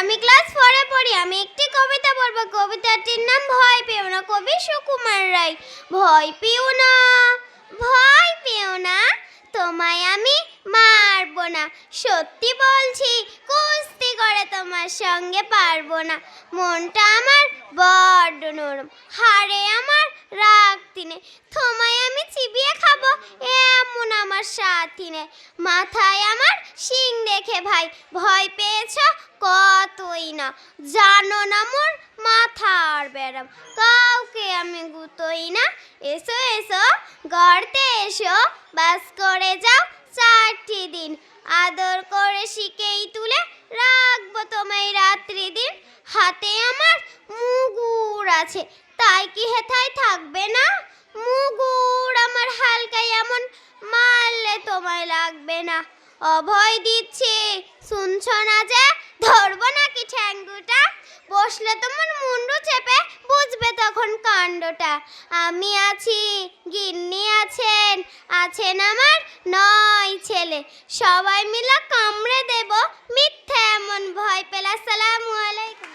আমি ক্লাস ফোরে পড়ি। আমি একটি কবিতা বলব কবিতাটির নাম ভয় পেও না, কবি সুকুমার রায়। ভয় পেও না, ভয় পেও না, তোমায় আমি মারবো না। সত্যি বলছি, কুস্তি করে তোমার সঙ্গে পারব না। মনটা আমার বড্ড নরম হারে আমার রাখতি নেই তোমায় আমি চিবিয়ে খাব এমন আমার সাথী নেই মাথায় আমার শিং দেখে ভাই, ভয় পেয়েছ কতই না। জানো না মোর মাথার ব্যারাম, কাউকে আমি গুতোই না। এসো এসো গড়তে এসো, বাস করে যাও চারটি দিন। আদর করে শিখেই তুলে রাখব তোমায় রাত্রি দিন। হাতে আমার মুগুর আছে, তাই কি হেথায় থাকবে না? লাগবে না। অভয় দিচ্ছি, শুনছো না যে? ধরবো নাকি ঠ্যাঙ্গুটা? বসলে তোমার মুন্ডু চেপে, বুঝবে তখন কাণ্ডটা। আমি আছি, গিন্নি আছেন আছেন আমার নয় ছেলে। সবাই মিলে কামড়ে দেব, মিথ্যে এমন ভয় পেলা। আসসালামু আলাইকুম।